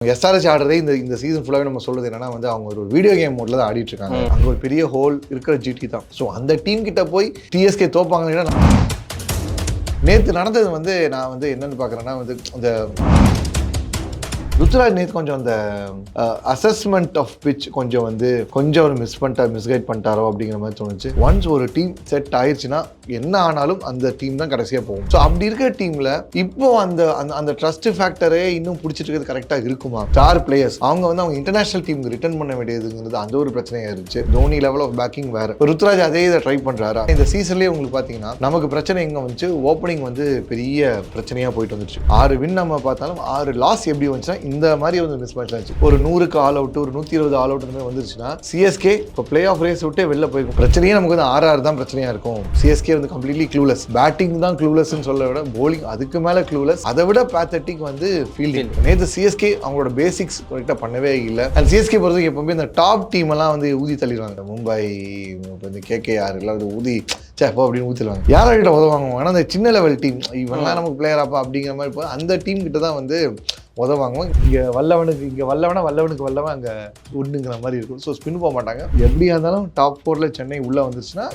SRS ஆடுறதே இந்த இந்த season ஃபுல்லாகவே நம்ம சொல்றது என்னன்னா வந்து அவங்க ஒரு வீடியோ கேம் மோட்ல தான் ஆடிட்டு இருக்காங்க. அங்க ஒரு பெரிய ஹோல் இருக்கிற ஜிடி தான். ஸோ அந்த டீம் கிட்ட போய் டிஎஸ்கே தோப்பாங்கன்னா நேற்று நடந்தது வந்து நான் வந்து என்னன்னு பார்க்குறேன்னா வந்து இந்த ருத்ராஜ் நேத்து கொஞ்சம் அந்த அசஸ்மெண்ட் ஆஃப் பிச் கொஞ்சம் வந்து கொஞ்சம் ஒரு மிஸ் பண்ணிட்டார் மிஸ்கைட் பண்ணிட்டாரோ அப்படிங்கிற மாதிரி தோணுச்சு. ஒன்ஸ் ஒரு டீம் செட் ஆயிடுச்சுன்னா என்ன ஆனாலும் அந்த டீம் தான் கடைசியாக போகும். ஸோ அப்படி இருக்கிற டீமில் இப்போ அந்த அந்த அந்த ட்ரஸ்ட் ஃபேக்டரே இன்னும் பிடிச்சிட்டு இருக்கிறது கரெக்டாக இருக்குமா? ஸ்டார் பிளேயர்ஸ் அவங்க வந்து அவங்க இன்டர்நேஷனல் டீமுக்கு ரிட்டர்ன் பண்ண வேண்டியதுங்கிறது அந்த ஒரு பிரச்சனையாக இருந்துச்சு. தோனி லெவல் ஆஃப் பேக்கிங் வேற. ருத்ராஜ் அதே இதை ட்ரை பண்ணுறாரா இந்த சீசன்லேயே உங்களுக்கு பார்த்தீங்கன்னா நமக்கு பிரச்சனை எங்கே வந்துச்சு? ஓப்பனிங் வந்து பெரிய பிரச்சனையாக போயிட்டு வந்துச்சு ஆறு வின் நம்ம பார்த்தாலும் ஆறு லாஸ் எப்படி வந்துச்சுன்னா இந்த மாதிரி வந்து மிஸ் மேட்ச் ஆச்சு. ஒரு நூறுக்கு ஆல் அவுட் ஒரு நூற்றி இருபது ஆல் அவுட் வந்துருச்சுன்னா சிஎஸ்கே இப்போ பிளே ஆஃப் ரேஸ் விட்டே வெளில போயிருக்கும். பிரச்சனையே நமக்கு வந்து ஆறு ஆறு தான் பிரச்சனையாக இருக்கும். சிஎஸ்கே வந்து கம்ப்ளீட்லி க்ளூலெஸ் பேட்டிங் தான் க்ளூலெஸ்ன்னு சொல்ல விட bowling அதுக்கு மேலே க்ளூலெஸ் அதை விட பேத்தட்டிக் வந்து ஃபீல்டிங் நேற்று சிஎஸ்கே அவங்களோட பேசிக்ஸ் கரெக்டாக பண்ணவே இல்லை. அண்ட் சிஎஸ்கே பொறுத்தவரைக்கும் எப்பவுமே இந்த டாப் டீம் எல்லாம் வந்து ஊதி தள்ளிடுவாங்க. மும்பை இந்த கேகேஆர் எல்லாம் வந்து ஊதி சே போ அப்படின்னு ஊற்றிடுவாங்க யார்கிட்ட உதவாங்க ஆனால் அந்த சின்ன லெவல் டீம் இவன்லாம் நமக்கு பிளேயராப்பா அப்படிங்கிற மாதிரி இப்போ அந்த டீம் கிட்ட தான் வந்து உதவாங்குவோம் இங்கே வல்லவனுக்கு இங்கே வல்லவனா வல்லவனுக்கு வல்லவன் அங்கே ஒன்றுங்கிற மாதிரி இருக்கும். ஸோ ஸ்பின் போக மாட்டாங்க. எப்படியா இருந்தாலும் டாப் ஃபோரில் சென்னை உள்ளே வந்துச்சுன்னா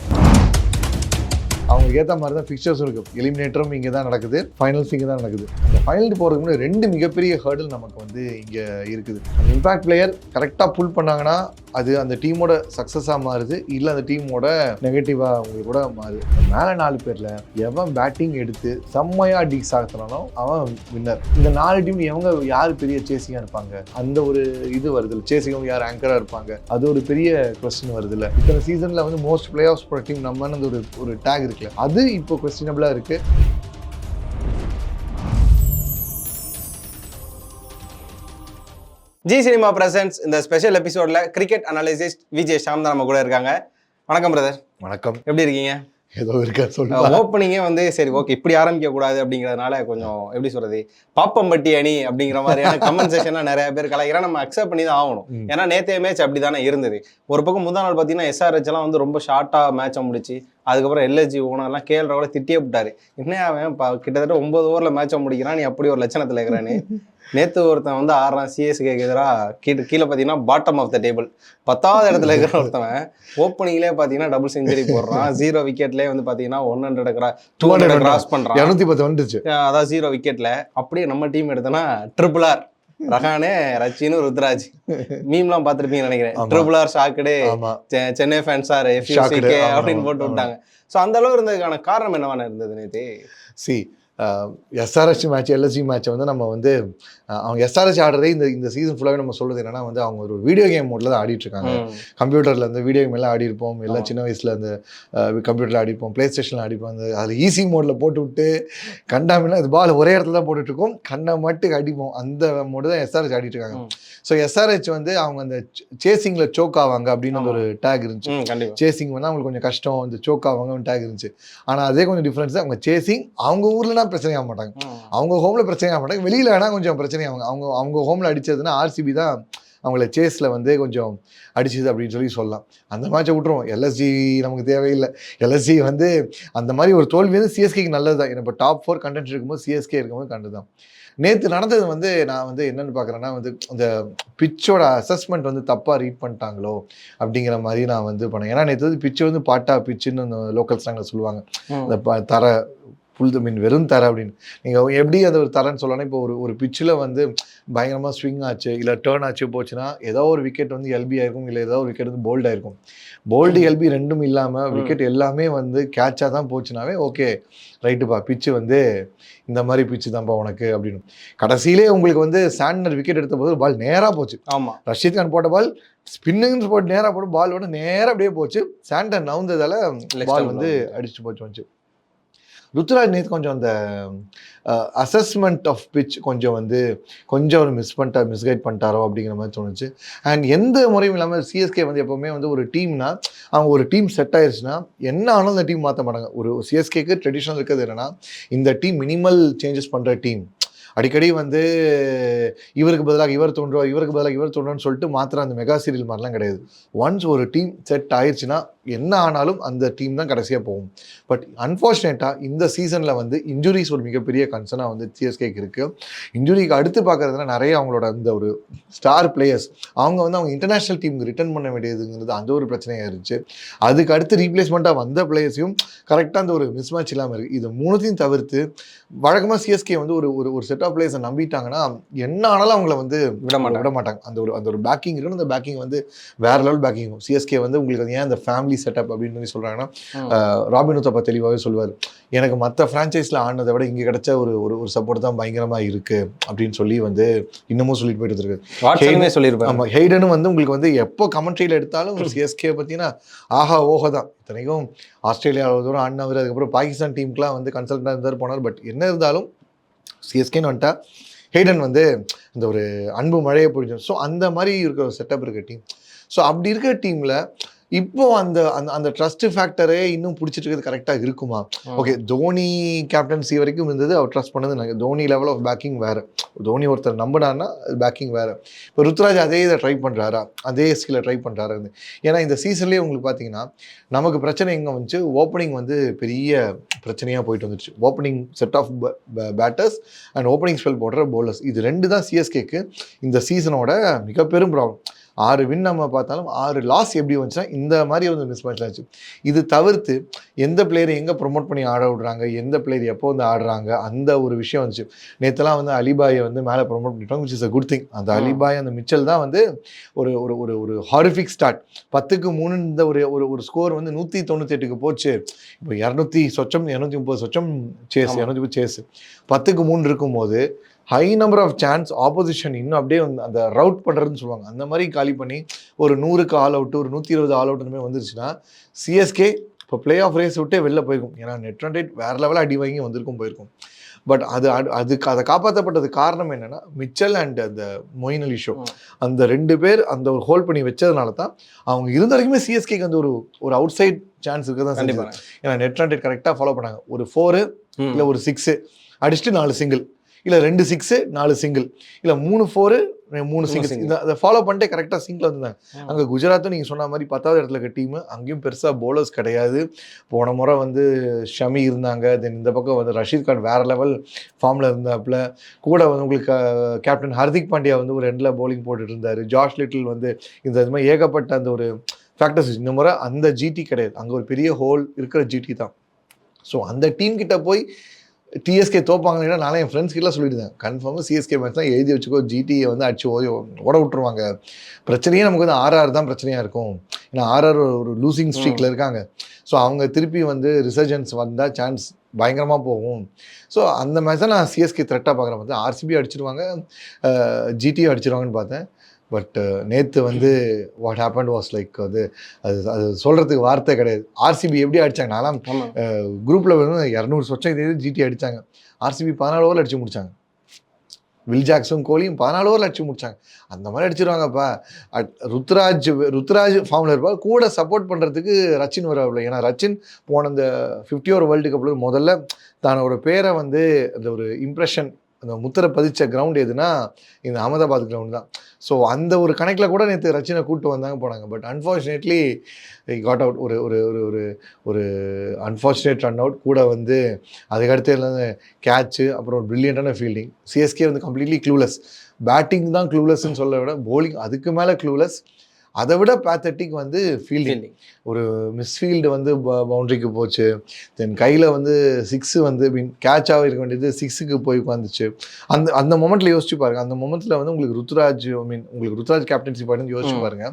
அவங்களுக்கு ஏற்ற மாதிரி தான் ஃபிக்சர்ஸ் இருக்குது எலிமினேட்டரும் இங்கே தான் நடக்குது. ஃபைனல்ஸ் இங்கே தான் நடக்குது. அந்த ஃபைனல் போகிறதுக்கு முன்னாடி ரெண்டு மிகப்பெரிய ஹேர்டில் நமக்கு வந்து இங்கே இருக்குது. அந்த இம்பாக்ட் பிளேயர் கரெக்டாக புல் பண்ணாங்கன்னா அது அந்த டீமோட சக்ஸஸாக மாறுது. இல்லை அந்த டீமோட நெகட்டிவாக உங்களுக்கு கூட மாறுது. மேலே நாலு பேரில் எவன் பேட்டிங் எடுத்து செம்மையாக டீக்ஸ் ஆகுறானோ அவன் வின்னர் இந்த நாலு டீம் எவங்க யார் பெரிய சேசிங்காக இருப்பாங்க? அந்த ஒரு இது வருது சேசிங் யார் ஆங்கராக இருப்பாங்க? அது ஒரு பெரிய கொஸ்டின் வருதுல்ல. இத்தனை சீசனில் வந்து மோஸ்ட் பிளே ஆஃப் டீம் நம்மன்னு அந்த ஒரு ஒரு டேக் இருக்குல்ல அது இப்போ கொஸ்டினபிளாக இருக்குது ஜி சினிமா பிரசன்ஸ் இந்த ஸ்பெஷல் எபிசோட்ல கிரிக்கெட் அனாலிசிஸ்ட் விஜய் ஷாம் தான் நம்ம கூட இருக்காங்க. வணக்கம் பிரதர் வணக்கம். எப்படி இருக்கீங்க? ஏதோ இருக்கா சொல்லுங்க ஓப்பனிங்கே வந்து சரி ஓகே இப்படி ஆரம்பிக்க கூடாது அப்படிங்கறதுனால கொஞ்சம் எப்படி சொல்றது பாப்பம்பட்டி அணி அப்படிங்கிற மாதிரியான கமெண்ட் செஷன்லாம் நிறைய பேர் கலாய்க்கிறா நம்ம அக்செப்ட் பண்ணி தான் ஆகணும். ஏன்னா நேத்தைய மேட்ச் அப்படி தானே இருந்தது. ஒரு பக்கம் முந்தா நாள் பார்த்தீங்கன்னா எஸ்ஆர்ஹெச் எல்லாம் வந்து ரொம்ப ஷார்ட்டா மேட்சை முடிச்சு அதுக்கப்புறம் எல்எஸ்ஜி ஓனர்லாம் கேஎல் ராகுல திட்டியே விட்டாரு என்ன அவன் கிட்டத்தட்ட ஒன்பது ஓவர்ல மேட்சை முடிக்கிறான் நீ அப்படி ஒரு லட்சணத்துல இருக்கிறானு. நேத்து ஒருத்தன் வந்து ஆடுறான் சிஎஸ்கேக்கு எதிராக கீழே கீழே பார்த்தீங்கன்னா பாட்டம் ஆஃப் த டேபிள் பத்தாவது இடத்துல இருக்கிற ஒருத்தவன் ஓப்பனிங்லேயே பார்த்தீங்கன்னா டபுள் செஞ்சுரி போடுறான். ஜீரோ விக்கெட்லேயே வந்து பார்த்தீங்கன்னா one hundred two hundred cross பண்ணுறான் இரநூத்தி பத்து வந்துச்சு அதான் ஜீரோ விக்கெட்ல அப்படியே நம்ம டீம் எடுத்தோன்னா ட்ரிபிள் ஆர் ரஹானே ரச்சின்னு ருத்ராஜ். மீம்லாம் பார்த்துருப்பீங்கன்னு நினைக்கிறேன். ட்ரிபிள் ஆர் ஷாக்குடு சென்னை ஃபேன்ஸ் ஆர். எஃப்யூசிகே அப்படின்னு போட்டு. விட்டாங்க. ஸோ அந்த அளவு இருந்ததுக்கான காரணம் என்னவான இருந்தது நேத்து? சி எஸ்ஆர்எஸ் மேட்ச் எல்எஸ்சி மேட்ச்சை வந்து நம்ம வந்து அவங்க எஸ்ஆர்எஸ் ஆடுறதே இந்த இந்த சீசன் ஃபுல்லாகவே நம்ம சொல்றது என்னன்னா வந்து அவங்க ஒரு வீடியோ கேம் மோட்ல தான் ஆடிட்டு இருக்காங்க. ம். கம்ப்யூட்டர்ல இந்த வீடியோ கேம் எல்லாம் ஆடி இருப்போம். எல்லாம். சின்ன வயசுல அந்த கம்ப்யூட்டர்ல ஆடி இருப்போம் பிளே ஸ்டேஷன்ல ஆடி இருப்போம் அந்த அதில் ஈஸி மோட்ல போட்டு விட்டு கண்டாமினா அது பால் ஒரே இடத்துல தான் போட்டுட்டு இருக்கோம். கண்ணை மட்டும் அடிப்போம் அந்த மோடு தான் எஸ்ஆர்எச் ஆடிட்டு இருக்காங்க. ம். ஸோ எஸ்ஆர்ஹெச் வந்து அவங்க அந்த சேசிங்ல சோக் ஆவாங்க அப்படின்னு ஒரு டேக் இருந்துச்சு. சேசிங் வந்து அவங்களுக்கு கொஞ்சம் கஷ்டம் இந்த சோக் ஆவாங்க டேக் இருந்துச்சு. ஆனால் அதே கொஞ்சம் டிஃப்ரென்ஸ் அவங்க சேசிங் அவங்க ஊர்லனா பிரச்சனை ஆக மாட்டாங்க. அவங்க ஹோம்ல பிரச்சனை ஆக மாட்டாங்க. வெளியில வேணா கொஞ்சம் பிரச்சனை ஆகும் அவங்க அவங்க ஹோம்ல அடிச்சதுன்னா ஆர்சிபி தான் அவங்கள சேஸ்ல வந்து கொஞ்சம் அடிச்சது அப்படின்னு சொல்லி சொல்லலாம். அந்த மேட்சை விட்டுருவோம். எல்எஸ்ஜி நமக்கு தேவையில்லை. எல்எஸ்ஜி வந்து அந்த மாதிரி ஒரு தோல்வி வந்து சிஎஸ்கேக்கு நல்லது தான் இப்போ டாப் ஃபோர் கண்டென்ட் இருக்கும்போது சிஎஸ்கே இருக்கும்போது கண்டு தான் நேற்று நடந்தது வந்து நான் வந்து என்னன்னு பார்க்குறேன்னா வந்து இந்த பிச்சோட அசஸ்மெண்ட் வந்து தப்பாக ரீட் பண்ணிட்டாங்களோ அப்படிங்கிற மாதிரி நான் வந்து பண்ணேன். ஏன்னா நேற்று வந்து பிச்சு வந்து பாட்டா பிச்சுன்னு லோக்கல் ஸ்லாங்கில் சொல்லுவாங்க. ப- தர புல் மீன் வெறும் தர அப்படின்னு. நீங்கள் எப்படி அந்த ஒரு தரன்னு சொல்லலாம் இப்போ ஒரு ஒரு பிச்சில் வந்து பயங்கரமாக ஸ்விங் ஆச்சு இல்லை டேர்ன் ஆச்சு போச்சுன்னா ஏதோ ஒரு விக்கெட் வந்து எல்பி ஆயிருக்கும் இல்லை ஏதோ ஒரு விக்கெட் வந்து போல்ட் ஆயிருக்கும். போல்டு எல்பி ரெண்டும் இல்லாமல். விக்கெட் எல்லாமே வந்து கேட்சாக தான் போச்சுனாவே ஓகே ரைட்டுப்பா பிச்சு வந்து இந்த மாதிரி பிச்சு தான்ப்பா உனக்கு அப்படின்னு. கடைசியிலே உங்களுக்கு வந்து சாண்டர் விக்கெட் எடுத்த போது பால் நேராக போச்சு. ஆமா. ரஷீத் கான் போட்ட பால் ஸ்பின்னுன்னு போட்டு நேராக போட்டு பால் வந்து நேராக அப்படியே போச்சு. சாண்டர் நவுந்ததால பால் வந்து. அடிச்சு போச்சு வந்துச்சு. ருத்ராஜ் நேத்து கொஞ்சம் அந்த அசஸ்மெண்ட் ஆஃப் பிச் கொஞ்சம் வந்து கொஞ்சம் அவர் மிஸ் பண்ணிட்டா மிஸ்கைட் பண்ணிட்டாரோ அப்படிங்கிற மாதிரி தோணுச்சு. அண்ட் எந்த முறையும் இல்லாமல் சிஎஸ்கே வந்து எப்போவுமே வந்து ஒரு டீம்னா அவங்க ஒரு டீம் செட் ஆயிடுச்சுன்னா என்ன ஆனாலும் அந்த டீம் மாற்ற மாட்டாங்க. ஒரு சிஎஸ்கேக்கு ட்ரெடிஷ்னல் இருக்கிறது என்னன்னா இந்த டீம் மினிமல் சேஞ்சஸ் பண்ணுற டீம் அடிக்கடி வந்து இவருக்கு பதிலாக இவர் தோன்றோம் இவருக்கு பதிலாக இவர் தோன்றோன்னு சொல்லிட்டு மாத்திர அந்த மெகா சீரியல் மாதிரிலாம் கிடையாது. ஒன்ஸ் ஒரு டீம் செட் ஆயிடுச்சுன்னா என்ன ஆனாலும் அந்த டீம் தான் கடைசியாக போகும். பட் அன்ஃபார்ச்சுனேட்டாக இந்த சீசனில் வந்து இன்ஜுரிஸ் ஒரு மிகப்பெரிய கன்சர்னாக வந்து சிஎஸ்கேக்கு இருக்குது இன்ஜுரிக்கு அடுத்து பார்க்குறதுனா நிறைய அவங்களோட அந்த ஒரு ஸ்டார் பிளேயர்ஸ் அவங்க வந்து அவங்க இன்டர்நேஷ்னல் டீமுக்கு ரிட்டர்ன் பண்ண வேண்டியதுங்கிறது அந்த ஒரு பிரச்சனையாக இருந்துச்சு. அதுக்கு அடுத்து ரீப்ளேஸ்மெண்ட்டாக வந்த பிளேயர்ஸையும் கரெக்டாக அந்த ஒரு மிஸ் மேட்ச் இல்லாமல் இருக்குது இது மூணுத்தையும் தவிர்த்து வழக்கமாக சிஎஸ்கே வந்து ஒரு ஒரு ஒரு செட் ஆஃப் பிளேயர்ஸை நம்பிட்டாங்கன்னா என்ன ஆனாலும் அவங்கள வந்து விட மாட்டாங்க. விட மாட்டாங்க. அந்த ஒரு அந்த ஒரு பேக்கிங் இருக்கணும். அந்த பேக்கிங் வந்து வேற லெவல் பேக்கிங் சிஎஸ்கே வந்து உங்களுக்கு ஏன் அந்த ஃபேமிலி செட்டப் அப்படின்னு சொல்லி. அஹ், ராபின் உத்தப்பா தெளிவாகவே சொல்லுவார். எனக்கு மற்ற ஃப்ரான்ச்சைஸில் ஆடினதை விட இங்கே கிடைச்ச ஒரு ஒரு ஒரு சப்போர்ட் தான் பயங்கரமா இருக்கு அப்படின்னு சொல்லி வந்து இன்னமும் சொல்லிட்டு போயிட்டு இருக்கு. வாட்ஸ்அப்னே சொல்லியிருப்பாங்க ஆமா ஹெய்டனும் வந்து உங்களுக்கு வந்து எப்போ கமெண்ட்ரியில் எடுத்தாலும் சிஎஸ்கே பார்த்தீங்கன்னா ஆஹா ஓஹோ தான். இத்தனைக்கும் ஆஸ்திரேலியா அவ்வளவு தூரம் ஆடினவர் அதுக்கப்புறம் பாகிஸ்தான் டீமுக்குலாம் வந்து கன்சல்டண்டாக இருந்தார் போனார். பட் என்ன இருந்தாலும் சிஎஸ்கேன்னு வந்துட்டா ஹெய்டன் வந்து இந்த ஒரு அன்பு மழையை புரிஞ்சு ஸோ அந்த மாதிரி இருக்கிற ஒரு செட்டப் இருக்க டீம் ஸோ அப்படி இருக்கிற டீமில் இப்போ அந்த அந்த அந்த ட்ரஸ்ட் ஃபேக்டரே இன்னும் பிடிச்சிட்டு இருக்கிறது கரெக்டாக இருக்குமா. ஓகே தோனி கேப்டன்சி வரைக்கும் இருந்தது அவர் ட்ரஸ்ட் பண்ணது நாங்கள் தோனி லெவல் ஆஃப் பேக்கிங் வேறு. தோனி ஒருத்தர் நம்பினார்னா பேக்கிங் வேறு. இப்போ ருத்ராஜ் அதே இதை ட்ரை பண்ணுறாரா அதே ஸ்கில்லை ட்ரை பண்ணுறாரு ஏன்னா இந்த சீசன்லேயே உங்களுக்கு பார்த்தீங்கன்னா நமக்கு பிரச்சனை எங்கே வந்துச்சு? ஓப்பனிங் வந்து பெரிய பிரச்சனையாக போயிட்டு வந்துச்சு opening set of batters and opening spell போடுற bowlers. இது ரெண்டு தான் சிஎஸ்கேக்கு இந்த சீசனோட மிக பெரும் ப்ராப்ளம் ஆறு வின் நம்ம பார்த்தாலும் ஆறு லாஸ் எப்படி வந்துச்சுன்னா இந்த மாதிரி வந்து மிஸ் மேட்ச் ஆச்சு. இது தவிர்த்து எந்த பிளேயர் எங்கே ப்ரொமோட் பண்ணி ஆட விடுறாங்க எந்த பிளேயர் எப்போ வந்து ஆடுறாங்க அந்த ஒரு விஷயம் வந்துச்சு. நேற்றுலாம் வந்து அலிபாயை வந்து மேலே ப்ரொமோட் பண்ணிட்டாங்க which is a good thing அந்த. அலிபாய் அந்த மிச்சல் தான் வந்து ஒரு ஒரு ஒரு ஒரு ஹாரிஃபிக் ஸ்டார்ட் பத்துக்கு மூணு இந்த ஒரு ஒரு ஒரு ஸ்கோர் வந்து நூற்றி தொண்ணூற்றி எட்டுக்கு போச்சு. இப்போ இரநூத்தி சொச்சம் இரநூத்தி முப்பது சொச்சம் சேஸ். இரநூத்தி முப்பது சேஸ் பத்துக்கு மூணு இருக்கும்போது high number of chance opposition இன்னும் அப்படியே வந்து அந்த ரவுட் பண்ணுறதுன்னு சொல்லுவாங்க. அந்த மாதிரி காலி பண்ணி ஒரு நூறுக்கு ஆல் அவுட் ஒரு நூற்றி இருபது ஆல் அவுட் மாதிரி வந்துருச்சுன்னா சிஎஸ்கே இப்போ பிளே ஆஃப் ரேஸ் விட்டே வெளில போயிருக்கும் ஏன்னா நெட் ரன் ரேட் வேறு லெவலில் அடி வாங்கி வந்திருக்கும் போயிருக்கும். பட் அது அது- அதுக்கு அதை காப்பாற்றப்பட்டது காரணம் என்னன்னா மிச்சல் அண்ட் அந்த மொயின் அலி ஷோ. அந்த ரெண்டு பேர் அந்த ஒரு ஹோல்ட் பண்ணி வச்சதுனால தான் அவங்க இருந்த வரைக்குமே சிஎஸ்கேக்கு அந்த ஒரு ஒரு அவுட் சைட் சான்ஸ் இருக்க தான் கண்டிப்பா. ஏன்னா நெட் ரன் ரேட் கரெக்டாக ஃபாலோ பண்ணாங்க. ஒரு ஃபோரு. இல்லை ஒரு சிக்ஸு அடிச்சுட்டு நாலு சிங்கிள் இல்லை ரெண்டு சிக்ஸு நாலு சிங்கிள் இல்லை மூணு ஃபோரு மூணு சிங்கிள் அதை ஃபாலோ பண்ணிட்டு கரெக்டாக சிங்கில் வந்தாங்க. அங்கே குஜராத்தும் நீங்கள் சொன்ன மாதிரி பத்தாவது இடத்துல இருக்க டீமு அங்கேயும் பெருசாக bowlers கிடையாது. போன முறை வந்து ஷமி இருந்தாங்க. தென் இந்த பக்கம் வந்து ரஷீத் கான் வேற லெவல் ஃபார்மில் இருந்தாப்புல. கூட வந்து உங்களுக்கு கேப்டன் ஹர்திக் பாண்டியா வந்து ஒரு ரெண்டில் bowling போட்டுட்டு இருந்தார். ஜார்ஜ் லிட்டில் வந்து இந்த இது மாதிரி ஏகப்பட்ட அந்த ஒரு ஃபேக்டர்ஸ் இந்த முறை அந்த ஜிடி கிடையாது. அங்கே ஒரு பெரிய ஹோல் இருக்கிற ஜிடி தான். ஸோ அந்த டீம் கிட்ட போய் டிஎஸ்கே தோப்பாங்கன்னா நானே என் ஃப்ரெண்ட்ஸ் கிட்ட சொல்லியிருந்தேன் கன்ஃபார்மாக சிஎஸ்கே மேட்ச் தான் எழுதி வச்சுக்கோ ஜிடியை வந்து அடிச்சு ஓடி ஓட விட்டுருவாங்க. பிரச்சனையே நமக்கு வந்து ஆர்ஆர் தான் பிரச்சனையாக இருக்கும். ஏன்னா ஆர்ஆர் ஒரு லூசிங் ஸ்ட்ரீக்கில் இருக்காங்க. ஸோ அவங்க திருப்பி வந்து ரிசர்ஜன்ஸ் வந்தால் சான்ஸ் பயங்கரமாக போகும். ஸோ அந்த மேட்ச் தான் நான் சிஎஸ்கே த்ரெட்டாக பார்க்குறேன் வந்து ஆர்சிபி அடிச்சிருவாங்க ஜிடியும் அடிச்சிருவாங்கன்னு பார்த்தேன். பட் நேற்று வந்து வாட் ஹேப்பன் வாஸ் லைக் அது அது அது சொல்கிறதுக்கு வார்த்தை கிடையாது. ஆர்சிபி எப்படி அடிச்சாங்க? நான்லாம் ஆமா. குரூப்பில் வந்து இரநூறு சொச்சம் இதே ஜிடி அடித்தாங்க ஆர்சிபி பதினாலு ஓவரில் அடிச்சு முடிச்சாங்க. வில் ஜாக்ஸும் கோலியும் பதினாலு ஓவரில் அடிச்சு முடிச்சாங்க. அந்த மாதிரி அடிச்சிருவாங்கப்பா. அட் ருத்ராஜ் ருத்ராஜ் ஃபார்மில் இருப்பார் கூட சப்போர்ட் பண்ணுறதுக்கு ரச்சின் வராப்புல ஏன்னா ரச்சின் போன அந்த ஃபிஃப்டி ஓவர் வேர்ல்டு கப்பில் முதல்ல தன்னோட பேரை வந்து அந்த ஒரு இம்ப்ரெஷன் அந்த முத்திரை பதிச்ச கிரவுண்ட் எதுனா இந்த அகமதாபாத் கிரவுண்ட் தான். ஸோ அந்த ஒரு கணக்கில் கூட நேற்று ரச்சினை கூப்பிட்டு வந்தாங்க போனாங்க. பட் அன்ஃபார்ச்சுனேட்லி காட் அவுட் ஒரு ஒரு ஒரு ஒரு ஒரு அன்ஃபார்ச்சுனேட் ரன் அவுட் கூட வந்து அதுக்கடுத்து எல்லாம் கேட்ச்சு அப்புறம் ஒரு பிரில்லியண்டான ஃபீல்டிங் சிஎஸ்கே வந்து கம்ப்ளீட்லி க்ளூலெஸ் பேட்டிங் தான் க்ளூலெஸ்ன்னு சொல்ல விட போலிங் அதுக்கு மேலே க்ளூலெஸ் அதை விட பேத்தட்டிக் வந்து ஃபீல்டிங். ஒரு மிஸ்ஃபீல்டு வந்து பவுண்டரிக்கு போச்சு. தென் கையில் வந்து சிக்ஸு வந்து மீன் கேட்சாக இருக்க வேண்டியது சிக்ஸுக்கு போய் உட்காந்துச்சு அந்த அந்த மொமெண்ட்டில் யோசிச்சு பாருங்க. அந்த மொமெண்ட்டில் வந்து உங்களுக்கு ருத்ராஜ் ஐ மீன் உங்களுக்கு ருத்ராஜ் கேப்டன்சி பாட்டு யோசிச்சு. பாருங்க.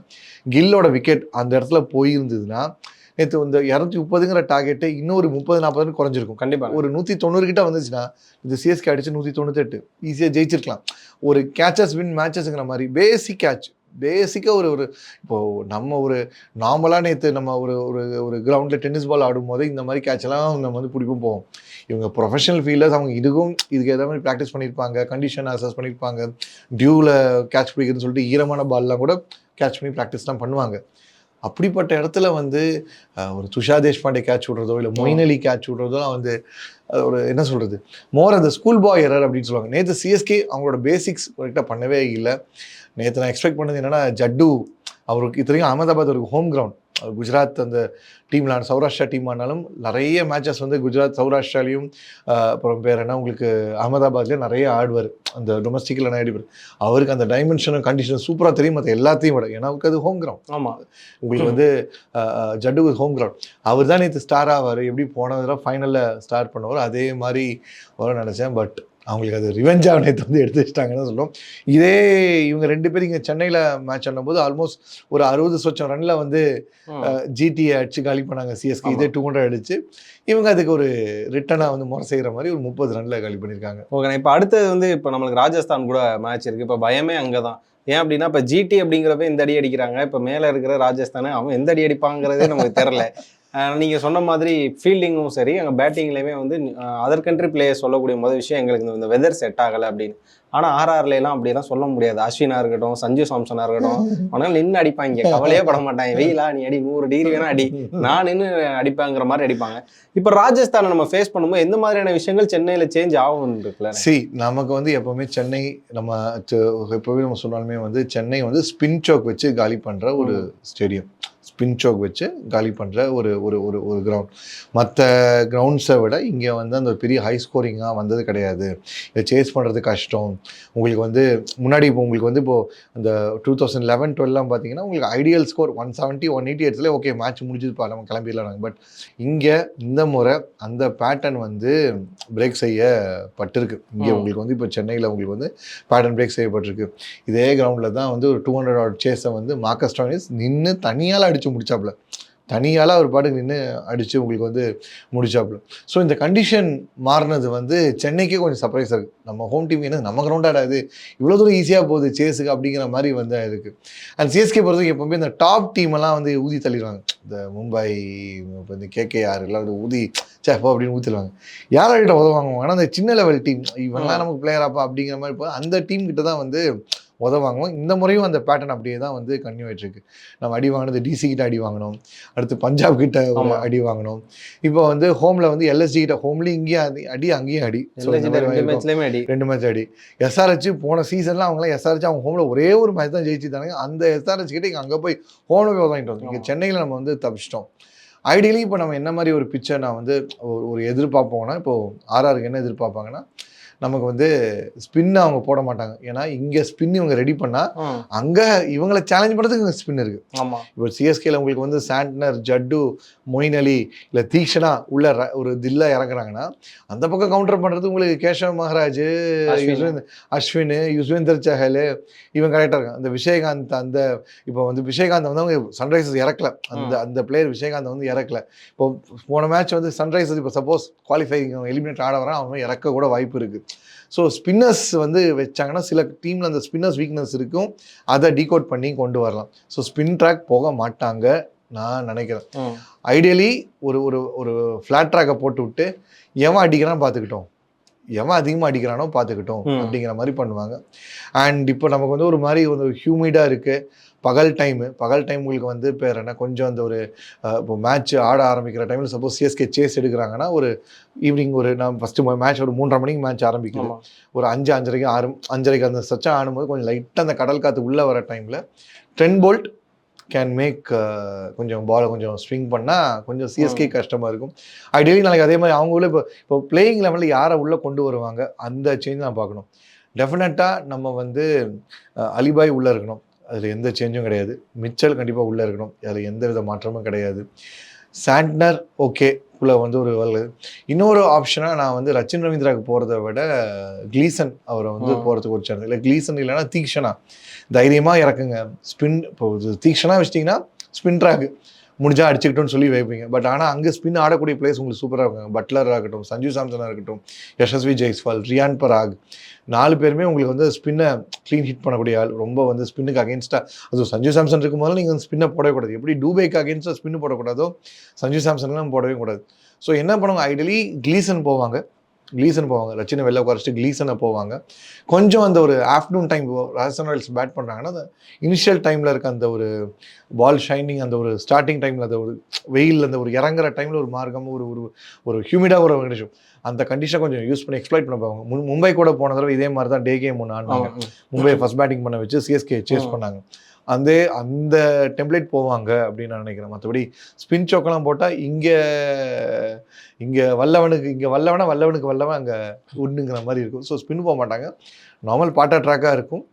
கில்லோட விக்கெட் அந்த இடத்துல போயிருந்ததுன்னா நேற்று இந்த இரநூத்தி முப்பதுங்கிற டார்கெட்டு இன்னொரு முப்பது நாற்பதுன்னு குறைஞ்சிருக்கும். கண்டிப்பா. ஒரு நூற்றி தொண்ணூறு கிட்ட வந்துச்சுன்னா இது சிஎஸ்கே அடிச்சு நூற்றி தொண்ணூத்தெட்டு. ஈஸியாக ஜெயிச்சிருக்கலாம். ஒரு கேச்சஸ் வின் மேட்சஸ்ங்கிற மாதிரி பேசிக் கேட்ச் பேசிக்காக ஒரு ஒரு இப்போது நம்ம ஒரு நார்மலாக நேற்று நம்ம ஒரு ஒரு ஒரு கிரவுண்டில் டென்னிஸ் பால் ஆடும்போது இந்த மாதிரி கேட்செல்லாம் நம்ம வந்து பிடிக்கும் போவோம். இவங்க ப்ரொஃபஷனல் ஃபீல்டர்ஸ் அவங்க இதுக்கும் இதுக்கு ஏதாவது மாதிரி ப்ராக்டிஸ் பண்ணியிருப்பாங்க கண்டிஷன் அசஸ் பண்ணியிருப்பாங்க டியூவில் கேட்ச் பிடிக்கிறதுன்னு சொல்லிட்டு ஈரமான பால்லாம் கூட கேட்ச் பண்ணி ப்ராக்டிஸ்லாம் பண்ணுவாங்க. அப்படிப்பட்ட இடத்துல வந்து ஒரு துஷா தேஷ்பாண்டே கேட்ச் விடுறதோ இல்லை மொயின் அலி கேட்ச் விடுறதோ வந்து ஒரு என்ன சொல்கிறது மோர் அந்த ஸ்கூல் பாய் எரர் அப்படின்னு சொல்லுவாங்க. நேற்று சிஎஸ்கே அவங்களோட பேசிக்ஸ் கரெக்டாக பண்ணவே இல்லை. நேற்று நான் எக்ஸ்பெக்ட் பண்ணது என்னன்னா ஜட்டு அவருக்கு இத்தனைக்கும் அகமதாபாத் ஒரு ஹோம் கிரவுண்ட் குஜராத் அந்த டீம்ல சௌராஷ்டிரா டீம் ஆனாலும் நிறைய மேட்சஸ் வந்து குஜராத் சௌராஷ்டிராலையும் அப்புறம் பேர் என்ன உங்களுக்கு அகமதாபாத்லேயும் நிறைய ஆடுவார். அந்த டொமஸ்டிக்கில் ஆடிவார் அவருக்கு அந்த டைமென்ஷனும் கண்டிஷனும் சூப்பராக தெரியும் மற்ற எல்லாத்தையும் விட. ஏன்னா அவருக்கு அது ஹோம் கிரவுண்ட் ஆமா. உங்களுக்கு வந்து ஜட்டு ஹோம் கிரவுண்ட் அவர் தான் நேற்று ஸ்டார் ஆவார். எப்படி போன தடவை ஃபைனலில் ஸ்டார்ட் பண்ணவர் அதே மாதிரி வரும்னு நினச்சேன். பட் அவங்களுக்கு அது ரிவெஞ்சாக நேற்று வந்து எடுத்து வச்சிட்டாங்கன்னு சொல்லும் இதே இவங்க ரெண்டு பேரும் இங்கே சென்னையில் மேட்ச் ஆடும்போது ஆல்மோஸ்ட் ஒரு அறுபது சொச்சம் ரனில் வந்து. ஜிடியை அடிச்சு காலி பண்ணாங்க. சிஎஸ்கே. இதே டூ ஹண்ட்ரட் அடிச்சு. இவங்க அதுக்கு ஒரு ரிட்டனாக வந்து முறை செய்கிற மாதிரி ஒரு முப்பது ரனில் காலி பண்ணியிருக்காங்க ஓகே இப்போ அடுத்தது வந்து இப்போ நம்மளுக்கு ராஜஸ்தான் கூட மேட்ச் இருக்கு. இப்போ பயமே அங்கே தான் ஏன் அப்படின்னா இப்போ ஜிடி அப்படிங்கிறப்ப இந்த அடி அடிக்கிறாங்க. இப்போ மேலே இருக்கிற ராஜஸ்தானே அவன் எந்த அடி அடிப்பாங்கிறதே நமக்கு தெரில நீங்க சொன்ன மாதிரி ஃபீல்டிங்கும் சரி அங்கே பேட்டிங்லேயுமே வந்து அதர் கண்ட்ரி பிளேயர் சொல்லக்கூடிய முதல் விஷயம் எங்களுக்கு இந்த- வெதர் செட் ஆகலை அப்படின்னு. ஆனால் ஆர்ஆர்ல எல்லாம் அப்படிலாம் சொல்ல முடியாது. அஸ்வினா இருக்கட்டும் சஞ்சு சாம்சனா இருக்கட்டும் அவனால நின்று அடிப்பாங்க. கவலையே பட மாட்டாங்க. வெயிலா நீ அடி நூறு டிகிரி வேணா அடி. நான் நின்று அடிப்பாங்கிற மாதிரி அடிப்பாங்க. இப்போ ராஜஸ்தானை நம்ம ஃபேஸ் பண்ணும்போது எந்த மாதிரியான விஷயங்கள் சென்னையில் சேஞ்ச் ஆகும் இருக்குல்ல? சி நமக்கு வந்து எப்பவுமே சென்னை நம்ம எப்பவுமே நம்ம சொன்னாலுமே வந்து சென்னை வந்து ஸ்பின் சோக் வச்சு காலி பண்ற ஒரு ஸ்டேடியம் ஸ்பின் சோக் வச்சு காலி பண்ற ஒரு ஒரு ஒரு ஒரு கிரவுண்ட் மற்ற கிரவுண்ட்ஸை விட இங்கே வந்து அந்த பெரிய ஹை ஸ்கோரிங்காக வந்தது கிடையாது. இதை சேஸ் பண்ணுறது கஷ்டம். உங்களுக்கு வந்து முன்னாடி இப்போ உங்களுக்கு வந்து இப்போ அந்த டூ தௌசண்ட் லெவன் டுவெல்லாம் பார்த்தீங்கன்னா உங்களுக்கு ideal score one seventy one eighty எட்ஸ்லேயே okay match முடிஞ்சதுப்பா நம்ம கிளம்பிடலாம் பட் இங்கே இந்த முறை அந்த பேட்டர்ன் வந்து பிரேக் செய்யப்பட்டிருக்கு. இங்கே. உங்களுக்கு வந்து இப்போ சென்னையில் உங்களுக்கு வந்து பேட்டர்ன் பிரேக் செய்யப்பட்டிருக்கு. இதே கிரவுண்டில் தான் வந்து ஒரு டூ ஹண்ட்ரட் ஆட் சேஸை வந்து மார்க்கஸ் டானிஸ் நின்று தனியால் அடித்து முடிச்சாப்புல. தனியால் அவர் பாட்டுக்கு நின்று அடித்து உங்களுக்கு வந்து முடிச்சாப்புல. ஸோ இந்த கண்டிஷன் மாறினது வந்து சென்னைக்கே கொஞ்சம் சர்ப்ரைஸாக இருக்குது நம்ம ஹோம் டீம் என்ன நம்ம கிரவுண்டாடா இது? இவ்வளோ தூரம் ஈஸியாக போகுது சேஸுக்கு அப்படிங்கிற மாதிரி வந்து இருக்குது அண்ட் சிஎஸ்கே பொறுத்தவரைக்கும் எப்பவுமே இந்த டாப் டீம் எல்லாம் வந்து ஊதி தள்ளிடுவாங்க. இந்த மும்பை இப்போ இந்த கேகேஆர் எல்லாம் வந்து ஊதி சே போ அப்படின்னு ஊற்றிடுவாங்க யார்கிட்ட உதவாங்க ஆனால் அந்த சின்ன லெவல் டீம் இவன்லாம் நமக்கு பிளேயராப்பா அப்படிங்கிற மாதிரி இப்போ அந்த டீம் கிட்ட தான் வந்து உதவாங்குவோம் இந்த முறையும் அந்த பேட்டர்ன் அப்படியே தான் வந்து கன்யூ ஆயிட்டு இருக்கு. நம்ம அடி வாங்கினது டிசி கிட்ட அடி வாங்கினோம். அடுத்து பஞ்சாப் கிட்ட. அடி வாங்கினோம். இப்போ வந்து ஹோம்ல வந்து எல்எஸ்ஜி கிட்ட ஹோம்லயும் இங்கேயும் அடி அங்கேயும் அடி. ரெண்டு மேட்ச் அடி. எஸ்ஆர்ஹெச் போன சீசன்லாம் அவங்களாம் எஸ்ஆர்ஹெச் அவங்க ஹோமில் ஒரே ஒரு மேட்ச் தான் ஜெயிச்சுட்டாங்க அந்த எஸ்ஆர்ஹெச் கிட்ட இங்கே அங்கே போய் ஹோமில் போய் வாங்கிட்டு வந்தோம். இங்கே. சென்னையில் நம்ம வந்து தப்பிச்சிட்டோம். ஐடியலி இப்போ நம்ம என்ன மாதிரி ஒரு பிக்சர் நான் வந்து ஒரு ஒரு எதிர்பார்ப்போம்னா இப்போ ஆர்ஆருக்கு என்ன எதிர்பார்ப்பாங்கன்னா நமக்கு வந்து ஸ்பின் அவங்க போட மாட்டாங்க. ஏன்னா இங்கே ஸ்பின் இவங்க ரெடி பண்ணால் அங்கே இவங்களை சேலஞ்ச் பண்ணுறதுக்கு இங்கே ஸ்பின் இருக்குது ஆமா. இப்போ சிஎஸ்கேல உங்களுக்கு வந்து சாண்ட்னர் ஜட்டு மொயின் அலி இல்லை தீக்ஷனா உள்ள ஒரு தில்லா இறங்குறாங்கன்னா அந்த பக்கம் கவுண்டர் பண்ணுறது உங்களுக்கு கேஷவ் மகாராஜ் அஸ்வின் யுஸ்வேந்தர் சஹல் இவன் கரெக்டாக இருக்கான் அந்த விஷயகாந்த் அந்த இப்போ வந்து விஷயகாந்த் வந்து அவங்க சன்ரைசர்ஸ் இறக்கல. அந்த அந்த பிளேயர் விஷயகாந்த் வந்து இறக்கல. இப்போ போன மேட்ச் வந்து சன்ரைசர்ஸ் இப்போ சப்போஸ் குவாலிஃபை எலிமினேட் ஆட வரான் அவன் இறக்க கூட வாய்ப்பு இருக்குது ஸோ ஸ்பின்னர்ஸ் வந்து வச்சாங்கன்னா சில டீமில் அந்த ஸ்பின்னர்ஸ் வீக்னஸ் இருக்கும். அதை டீகோட் பண்ணி கொண்டு வரலாம். ஸோ ஸ்பின் ட்ராக் போக மாட்டாங்க நான் நினைக்கிறேன். ஐடியலி ஒரு ஒரு ஒரு ஃப்ளாட் ட்ராக்கை போட்டு விட்டு எவன் அடிக்கிறான் பார்த்துக்கிட்டோம். எவன் அதிகமாக அடிக்கிறானோ பார்த்துக்கிட்டோம். அப்படிங்கிற மாதிரி பண்ணுவாங்க. அண்ட் இப்போ நமக்கு வந்து ஒரு மாதிரி ஒரு ஹியூமிடாக இருக்குது பகல் டைமு பகல் டைம் உங்களுக்கு வந்து பேர் என்ன? கொஞ்சம் அந்த ஒரு இப்போ மேட்ச் ஆட ஆரம்பிக்கிற டைமில் சப்போஸ் சிஎஸ்கே சேஸ் எடுக்கிறாங்கன்னா ஒரு ஈவினிங் ஒரு நான் ஃபஸ்ட்டு மேட்ச் ஒரு மூன்றரை மணிக்கு மேட்ச் ஆரம்பிக்குது. ஆமா. ஒரு அஞ்சு அஞ்சரைக்கு ஆறு அஞ்சரைக்கு அந்த சச்சா ஆடும்போது கொஞ்சம் லைட்டாக அந்த கடல் காற்று உள்ளே வர டைமில் ட்ரென் போல்ட் கேன் மேக் கொஞ்சம் பாலை கொஞ்சம் ஸ்விங் பண்ணால் கொஞ்சம் சிஎஸ்கே கஷ்டமாக இருக்கும். ஐடியலி நாளைக்கு அதே மாதிரி அவங்க உள்ள இப்போ இப்போ பிளேயிங் லெவலில் யாரை உள்ளே கொண்டு வருவாங்க? அந்த சேஞ்ச் நான் பார்க்கணும். டெஃபினட்டாக நம்ம வந்து அலிபாய் உள்ளே இருக்கணும். அதில் எந்த சேஞ்சும் கிடையாது. மிச்சல் கண்டிப்பாக உள்ளே இருக்கணும். அதில் எந்த வித மாற்றமும் கிடையாது. சாண்ட்னர் ஓகே உள்ள வந்து ஒரு இன்னொரு ஆப்ஷனாக நான் வந்து ரச்சின் ரவீந்திராவுக்கு போகிறத விட க்ளீசன் அவரை வந்து. போகிறதுக்கு ஒரு சான்ஸ் இல்லை க்ளீசன் இல்லைன்னா தீக்ஷனா. தைரியமாக இறக்குங்க. ஸ்பின் இப்போ தீக்ஷனா வச்சிட்டிங்கன்னா ஸ்பின் ட்ராக் முடிஞ்சா அடிச்சுக்கிட்டோம்னு சொல்லி வைப்பீங்க. பட் ஆனால் அங்கே ஸ்பின் ஆடக்கூடிய பிளேஸ் உங்களுக்கு சூப்பராக இருக்காங்க. பட்லராக இருக்கட்டும் சஞ்சு சாம்சனாக இருக்கட்டும் யஷஸ்வி ஜெய்ஸ்வால் ரியான் பராக் நாலு பேருமே உங்களுக்கு வந்து ஸ்பின்னை க்ளீன் ஹிட் பண்ணக்கூடிய ஆள். ரொம்ப வந்து ஸ்பின்னுக்கு அகேன்ஸ்டாக அது சஞ்சு சாம்சன் இருக்கும்போது நீங்கள் வந்து ஸ்பின்னை போடக்கூடாது எப்படி டூபேக்கு அகேன்ஸ்டாக ஸ்பின் போடக்கூடாதோ சஞ்சு சாம்சன்லாம் போடவே கூடாது. ஸோ என்ன பண்ணுவாங்க? ஐடியலி க்ளீசன் போவாங்க. க்ளீசன் போவாங்க. ரச்சினை வெளில உட்காரிச்சிட்டு க்ளீசனை போவாங்க. கொஞ்சம் அந்த ஒரு afternoon time Rajasthan Royals bat பண்ணுறாங்கன்னா அந்த இனிஷியல் டைமில் இருக்க அந்த ஒரு பால் ஷைனிங் அந்த ஒரு ஸ்டார்டிங் டைமில் அந்த ஒரு வெயில் அந்த ஒரு இறங்குற டைமில் ஒரு மார்க்கம் ஒரு ஒரு ஒரு ஹியூமிடாக ஒரு கண்டிஷன் அந்த கண்டிஷனை கொஞ்சம் யூஸ் பண்ணி எக்ஸ்ப்ளாய்ட் பண்ண போவாங்க. மும்பை கூட போன தடவை இதே மாதிரி தான் டே கேம் ஒன்று ம். மும்பை ஃபர்ஸ்ட் பேட்டிங் பண்ண வச்சு சிஎஸ்கே சேஸ். பண்ணாங்க. அந்த அந்த டெம்ப்ளேட் போவாங்க அப்படின்னு நான் நினைக்கிறேன். மற்றபடி ஸ்பின் சோக்கெல்லாம் போட்டால் இங்கே இங்கே வல்லவனுக்கு இங்கே வல்லவனா வல்லவனுக்கு வல்லவன் அங்கே உண்டுங்கிற மாதிரி இருக்கும். ஸோ ஸ்பின் போக மாட்டாங்க. நார்மல் பாட்டா ட்ராக்காக இருக்கும்.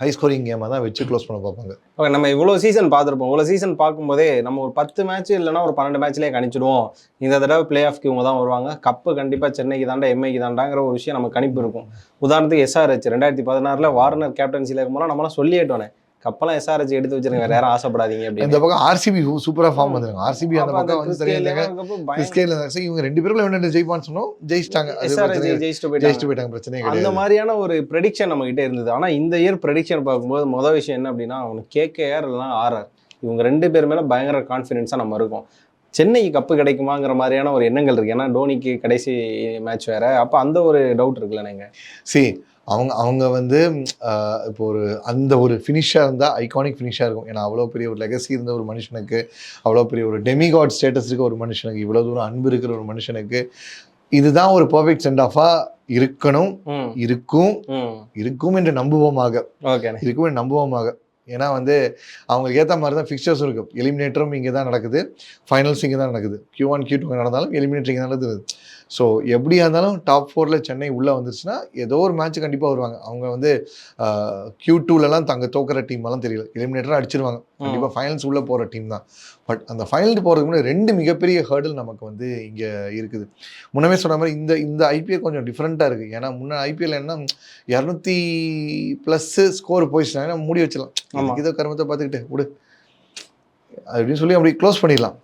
ஹை ஸ்கோரிங் கேமாக தான் வச்சு க்ளோஸ் பண்ண பார்ப்பாங்க. ஓகே நம்ம இவ்வளோ சீசன் பார்த்துருப்போம். இவ்வளோ சீசன் பார்க்கும்போதே நம்ம ஒரு பத்து மேட்ச் இல்லைன்னா ஒரு பன்னெண்டு மேட்ச்லேயே கணிச்சிடுவோம். இந்த தடவை பிளே ஆஃப்க்கு இவங்க தான் வருவாங்க. கப்பு கண்டிப்பாக சென்னைக்கு தாண்டா எம்ஐக்கு தாண்டாங்கிற ஒரு விஷயம் நம்ம கணிப்பு இருக்கும். உதாரணத்துக்கு எஸ்ஆர்ஹெச் ரெண்டாயிரத்தி பதினாறில் வார்னர் கேப்டன்சியில் இருக்கும்போது நம்மளாம் சொல்லிட்டோனே. கப்பெல்லாம் எஸ்ஆர்ஹெச் எடுத்து வச்சிருங்க வேற யாரும் ஆசைப்படாதீங்க இந்த அப்படின்னு பக்கம் ஆர்சிபி சூப்பராக ஃபார்ம் வந்துருங்க ஆர்சிபி அந்த பக்கம் வந்து இருந்தாங்க இவங்க ரெண்டு பேரும் விளையாண்டு ஜெயிப்பான்னு சொன்னோம். ஜெயிச்சிட்டாங்க. பிரச்சனை இல்லை. ஜெயிச்சுட்டு போயிட்டாங்க. அந்த கிடையாது. மாதிரியான ஒரு ப்ரெடிக்ஷன் நம்ம கிட்ட இருந்தது. ஆனா இந்த இயர் ப்ரெடிக்ஷன் பார்க்கும்போது மொதல் விஷயம் என்ன அப்படின்னா அவனுக்கு கேகேஆர் இல்லைனா ஆர்ஆர் இவங்க ரெண்டு பேர் மேல பயங்கர கான்ஃபிடென்ஸாக நம்ம இருக்கோம். சென்னைக்கு கப்பு கிடைக்குமாங்கிற மாதிரியான ஒரு எண்ணங்கள் இருக்கு. ஏன்னா டோனிக்கு கடைசி மேட்ச் வேற. அப்ப அந்த ஒரு டவுட் இருக்குல்ல நீங்க? சி அவங்க அவங்க வந்து இப்போ ஒரு அந்த ஒரு ஃபினிஷாக இருந்தால் ஐகானிக் ஃபினிஷாக இருக்கும். ஏன்னா அவ்வளோ பெரிய ஒரு லெகசி இருந்த ஒரு மனுஷனுக்கு அவ்வளோ பெரிய ஒரு டெமிகாட் ஸ்டேட்டஸ் இருக்க ஒரு மனுஷனுக்கு இவ்வளோ தூரம் அன்பு இருக்கிற ஒரு மனுஷனுக்கு இதுதான் ஒரு பர்ஃபெக்ட் சென்ட் ஆஃபாக இருக்கணும் இருக்கும் இருக்கும் என்று நம்புவோமாக. இருக்கும் என்று நம்புவோமாக. ஏன்னா வந்து அவங்களுக்கு ஏற்ற மாதிரி தான் ஃபிக்சர்ஸ் இருக்கும் எலிமினேட்டரும் இங்கே தான் நடக்குது. ஃபைனல்ஸ் இங்கே தான் நடக்குது. கியூ ஒன் கியூ டூ நடந்தாலும் எலிமினேட்டர் இங்கே நடக்குது. ஸோ எப்படியா இருந்தாலும் டாப் ஃபோரில் சென்னை உள்ளே வந்துருச்சுன்னா ஏதோ ஒரு மேட்ச் கண்டிப்பாக வருவாங்க. அவங்க வந்து கியூ டூலலாம் தங்க தோக்குற டீம் எல்லாம் தெரியல. எலிமினேட்டராக அடிச்சிருவாங்க. கண்டிப்பாக ஃபைனல்ஸ் உள்ளே போகிற டீம் தான். பட் அந்த ஃபைனலுக்கு போகிறதுக்கு முன்னாடி ரெண்டு மிகப்பெரிய ஹேர்டில் நமக்கு வந்து இங்கே இருக்குது. முன்னமே சொன்ன மாதிரி இந்த இந்த ஐபிஎல் கொஞ்சம் டிஃப்ரெண்ட்டாக இருக்குது ஏன்னா முன்ன ஐபிஎல் என்ன இரநூத்தி ப்ளஸ்ஸு ஸ்கோர் போயிடுச்சுன்னா மூடி வச்சிடலாம். இதோ கருமத்தை பார்த்துக்கிட்டு விடு. அப்படின்னு சொல்லி அப்படி க்ளோஸ் பண்ணிடலாம்.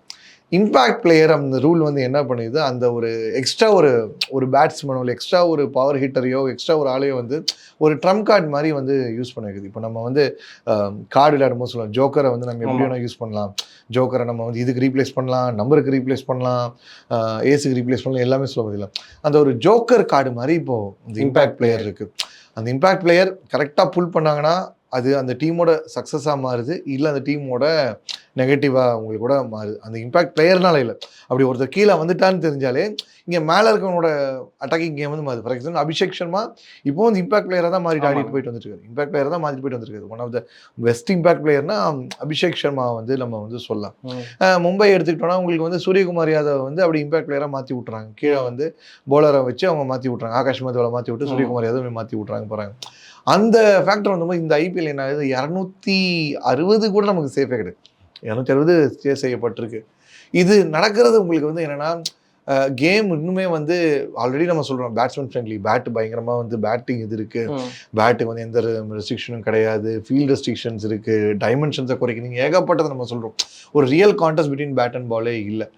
இம்பேக்ட் பிளேயர் அந்த ரூல் வந்து என்ன பண்ணுது? அந்த ஒரு எக்ஸ்ட்ரா ஒரு ஒரு பேட்ஸ்மேனோ இல்லை எக்ஸ்ட்ரா ஒரு பவர் ஹிட்டரையோ எக்ஸ்ட்ரா ஒரு ஆளையோ வந்து ஒரு ட்ரம் கார்டு மாதிரி வந்து யூஸ் பண்ண வைக்குது இப்போ நம்ம வந்து கார்டு விளையாடும்போது சொல்லலாம் ஜோக்கரை வந்து நம்ம எப்படி. வேணால் யூஸ் பண்ணலாம். ஜோக்கரை நம்ம வந்து இதுக்கு ரீப்ளேஸ் பண்ணலாம் நம்பருக்கு ரீப்ளேஸ் பண்ணலாம் ஏஸுக்கு ரீப்ளேஸ் பண்ணலாம் எல்லாமே சொல்ல முடியல. அந்த ஒரு ஜோக்கர் கார்டு மாதிரி இப்போ இந்த இம்பேக்ட் பிளேயர் இருக்கு. அந்த இம்பேக்ட் பிளேயர் கரெக்டாக புல் பண்ணாங்கன்னா அது அந்த டீமோட சக்ஸஸாக மாறுது இல்லை அந்த டீமோட நெகட்டிவாக உங்களுக்கு கூட மாறுது. அந்த இம்பாக்ட் பிளேயர்னால இல்லை. அப்படி ஒருத்தர் கீழே வந்துட்டான்னு தெரிஞ்சாலே இங்கே மேலே இருக்கவனோட அட்டாக்கிங் கேம் வந்து மாறுது. ஃபார் எக்ஸாம்பிள் அபிஷேக் சர்மா இப்போ வந்து இம்பாக்ட் பிளேயராக தான் மாறிட்டு. ஆடிட்டு போயிட்டு வந்துட்டு இருக்காரு இம்பாக்ட் பிளேயர் தான் மாறிட்டு போயிட்டு வந்துருக்காரு. One of the best impact பிளேயர்னா Abhishek Sharma வந்து நம்ம வந்து சொல்லலாம். மும்பை எடுத்துக்கிட்டோம்னா உங்களுக்கு வந்து சூரியகுமார் யாதவ் வந்து அப்படி இம்பாக்ட் பிளேயராக மாற்றி விட்றாங்க கீழே வந்து போலரை வச்சு அவங்க மாற்றி விட்றாங்க ஆகாஷ் மதுவலை மாற்றி விட்டு. சூரியகுமார் யாதவ் மாற்றி விட்றாங்க போகிறாங்க அந்த ஃபேக்டர் வந்தபோது இந்த ஐபிஎல் என்ன ஆகுது இரநூத்தி அறுபது கூட நமக்கு சேஃபே கிடையாது இரநூத்தி அறுபது சேவ் செய்யப்பட்டிருக்கு. இது நடக்கிறது உங்களுக்கு வந்து என்னன்னா கேம் இன்னுமே வந்து ஆல்ரெடி நம்ம சொல்கிறோம் பேட்ஸ்மேன் ஃப்ரெண்ட்லி பேட் பயங்கரமாக வந்து பேட்டிங் இது இருக்குது. பேட்டுக்கு வந்து எந்த ரெஸ்ட்ரிக்ஷனும் கிடையாது. ஃபீல்ட் ரெஸ்ட்ரிக்ஷன்ஸ் இருக்குது டைமென்ஷன்ஸை குறைக்கணும். ஏகப்பட்டதை நம்ம சொல்கிறோம் ஒரு real contest between bat and பாலே இல்லை.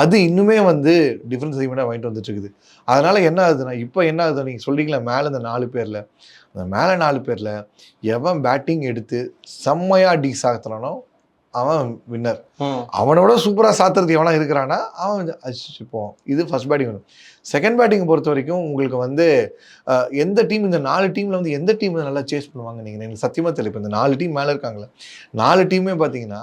அது இன்னுமே வந்து டிஃப்ரென்ஸ் அதிகமாக வாங்கிட்டு வந்துட்டு இருக்குது அதனால என்ன ஆகுதுன்னா இப்போ என்ன ஆகுது நீங்கள் சொல்றீங்களா மேலே இந்த நாலு பேரில். அந்த மேலே நாலு பேரில் எவன் பேட்டிங் எடுத்து செம்மையாக டீஸ் ஆகுறானோ அவன் வின்னர். அவனோட சூப்பராக சாத்துறது எவனா இருக்கிறானா அவன் போவான் இது ஃபர்ஸ்ட் பேட்டிங் வரும். செகண்ட் பேட்டிங் பொறுத்த வரைக்கும் உங்களுக்கு வந்து எந்த டீம் இந்த நாலு டீமில் வந்து எந்த டீம் நல்லா சேஸ் பண்ணுவாங்க நீங்கள் எனக்கு சத்தியமாக தெரியல இப்போ இந்த நாலு டீம் மேலே இருக்காங்களே. நாலு டீமே பார்த்தீங்கன்னா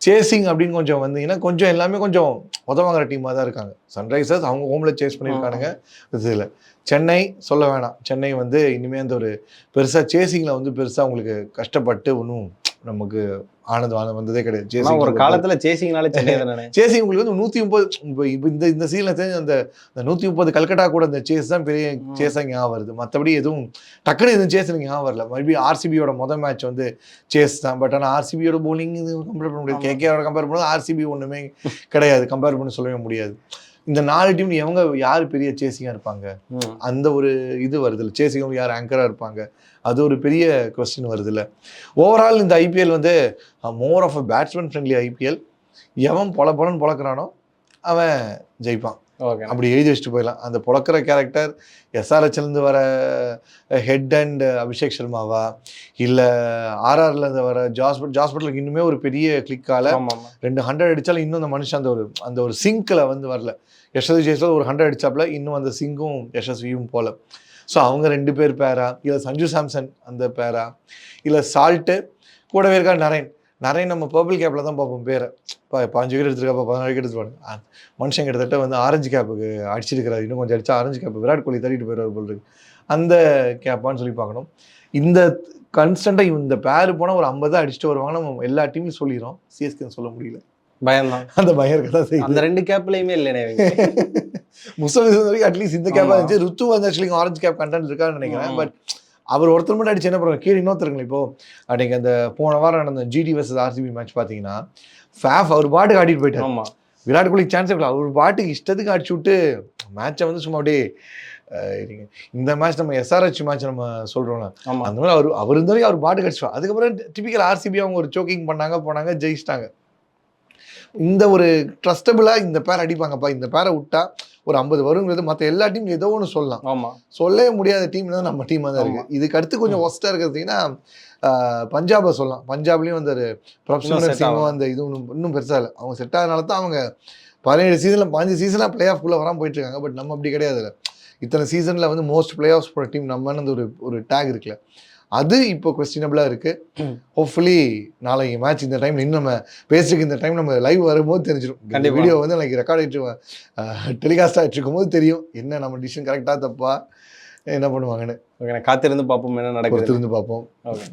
சேசிங் அப்படின்னு கொஞ்சம் வந்தீங்கன்னா கொஞ்சம் எல்லாமே கொஞ்சம் உதவாங்கிற டீமாக தான் இருக்காங்க. சன்ரைசர்ஸ் அவங்க ஹோமில் சேஸ் பண்ணியிருக்கானுங்க. இதில் சென்னை சொல்ல வேணாம். சென்னை வந்து இனிமே அந்த ஒரு பெருசாக சேசிங்கில் வந்து பெருசாக உங்களுக்கு கஷ்டப்பட்டு ஒன்றும் நமக்கு ஆனது ஆனது வந்ததே கிடையாது. chasing ஒரு காலத்துல சேசிங்னாலே சேசிங் உங்களுக்கு வந்து நூற்றி முப்பது இப்போ இந்த இந்த சீனில் தெரிஞ்ச அந்த அந்த நூற்றி முப்பது கல்கட்டா கூட அந்த சேஸ் தான் பெரிய. சேஸாக ஞாபகம் வருது. மற்றபடி எதுவும் டக்குனு எதுவும் சேஸ் எனக்கு ஞாபகம் வரல. மறுபடியும் ஆர்சிபியோட மொதல் மேட்ச் வந்து சேஸ் தான். பட் ஆனால் ஆர்சிபியோட bowling இது கம்பேர் பண்ண முடியாது. கேகேவோட கம்பேர் பண்ணும்போது ஆர்சிபி ஒன்றுமே கிடையாது. கம்பேர் பண்ணி சொல்லவே முடியாது. இந்த நாலு டீம் எவங்க யார் பெரிய சேசிங்காக இருப்பாங்க. அந்த ஒரு இது வருதுல்ல. சேசிங் யார் ஆங்கராக இருப்பாங்க? அது ஒரு பெரிய கொஸ்டின் வருதுல்ல. ஓவரால் இந்த ஐபிஎல் வந்து more of a batsman friendly IPL எவன் பொல பொலன்னு பொழக்கிறானோ அவன் ஜெயிப்பான். அப்படி எழுதி வச்சுட்டு போயிடலாம். அந்த பொழக்கிற கேரக்டர் எஸ்ஆர்ஹெச்லேருந்து வர ஹெட் அண்ட் அபிஷேக் சர்மாவா? இல்லை ஆர்ஆர்லேருந்து வர ஜாஸ்பட் ஜாஸ்பட்டலுக்கு இன்னுமே ஒரு பெரிய கிளிக்கால ரெண்டு ஹண்ட்ரட் அடிச்சாலும் இன்னும் அந்த மனுஷன் அந்த ஒரு அந்த ஒரு சிங்கில் வந்து வரல. யஷஸ்வி ஜெயஸ்வால் ஒரு ஹண்ட்ரட் அடிச்சாப்புல இன்னும் அந்த சிங்கும் யஷஸ்வியும் போல. ஸோ அவங்க ரெண்டு பேர் பேரா? இல்லை சஞ்சு சாம்சன் அந்த பேரா? இல்லை சால்ட்டு கூடவே இருக்கா நரேன் நரேன் நம்ம பர்பிள் கேப்பில் தான் பார்ப்போம் பேரை. இப்போ பாஞ்சு விக்கெட் எடுத்துருக்காப்பா பதினாறு விக்கெட் எடுத்துருவாங்க மனுஷன் கிட்டத்தட்ட வந்து ஆரஞ்சு கேப்புக்கு அடிச்சிருக்கிறாரு. இன்னும் கொஞ்சம் அடிச்சா ஆரஞ்சு கேப் விராட் கோலி தள்ளிட்டு போயிடுவார் போல் இருக்கு. அந்த கேப்பான்னு சொல்லி பார்க்கணும். இந்த கன்ஸ்டண்ட்டாக இந்த பேர் போனால் ஒரு ஐம்பது அடிச்சுட்டு வருவாங்க நம்ம எல்லா டீமும் சொல்லிடுறோம். சிஎஸ்கே சொல்ல முடியல. பயம்தான். அந்த பயம் இருக்க தான் செய்யுது. அந்த ரெண்டு கேப்லயுமே இவங்க. முஸ்தம் வரைக்கும் அட்லீஸ்ட் இந்த கேப்பாக. இருந்துச்சு. ருத்து வந்து ஆக்சுவலி ஆரஞ்சு கேப் கண்டென்ட் இருக்கான்னு நினைக்கிறேன். பட் அவர் ஒருத்தர் மட்டும் அடிச்சு என்ன பண்ணுவாங்க கீழே இன்னொருத்தருங்க இப்போ அப்படிங்க அந்த போன வாரம் நடந்த ஜிடி வர்சஸ் ஆர்சிபி மேட்ச் பார்த்தீங்கன்னா ஃபேஃப் அவர் பாட்டுக்கு ஆடிட்டு போயிட்டார். விராட் கோலி சான்ஸே இல்லை அவர் பாட்டுக்கு இஷ்டத்துக்கு அடிச்சு விட்டு மேட்சை வந்து சும்மா அப்படியே. இந்த மேட்ச் நம்ம எஸ்ஆர்ஹெச் மேட்ச் நம்ம சொல்றோம்ல. ஆமா. அந்த மாதிரி அவர் அவர் இருந்த வரைக்கும் அவர் பாட்டுக்கு அடிச்சுவார் அதுக்கப்புறம் டிபிக்கல் ஆர்சிபி அவங்க ஒரு சோக்கிங் பண்ணாங்க போனாங்க ஜெயிச்சிட்டாங்க. இந்த ஒரு ட்ரஸ்டபிளாக இந்த பேர் அடிப்பாங்கப்பா இந்த பேரை விட்டா ஒரு ஐம்பது வருங்கிறது மற்ற எல்லா டீம் ஏதோ ஒன்று சொல்லலாம். ஆமா. சொல்லவே முடியாத டீம் தான் நம்ம டீமாக தான் இருக்கு. இதுக்கு அடுத்து கொஞ்சம் ஒஸ்ட்டாக இருக்கிறதுனா பஞ்சாபை சொல்லலாம். பஞ்சாப்லேயும் அந்த set சிங்கும். அந்த இது இன்னும் இன்னும் பெருசாக இல்லை. அவங்க செட் ஆகிறனால தான் அவங்க பதினேழு சீசனில் பதினஞ்சு சீசனாக பிளே ஆஃப்குள்ளே வராமல் போயிட்டு இருக்காங்க. பட் நம்ம அப்படி கிடையாது. இத்தனை சீசனில் வந்து மோஸ்ட் பிளே ஆஃப்ஸ் போகிற டீம் நம்மன்னு ஒரு ஒரு டேக் இருக்குல்ல. அது இப்போ கொஸ்டினபிளாக இருக்கு. ஹோப்ஃபுல்லி நாளைக்கு மேட்ச் இந்த டைம் இன்னும் நம்ம பேசிட்டு இந்த டைம் நம்ம லைவ் வரும்போது தெரிஞ்சிடும் கண்டிப்பா. வீடியோ வந்து எனக்கு ரெக்கார்ட் ஆகிட்டு டெலிகாஸ்ட் ஆகிட்டு இருக்கும்போது தெரியும். என்ன நம்ம டிசிஷன் கரெக்டாக தப்பா என்ன பண்ணுவாங்கன்னு. ஓகே காத்திருந்து பார்ப்போம் என்ன நடக்குது பொறுத்திருந்து பார்ப்போம். ஓகே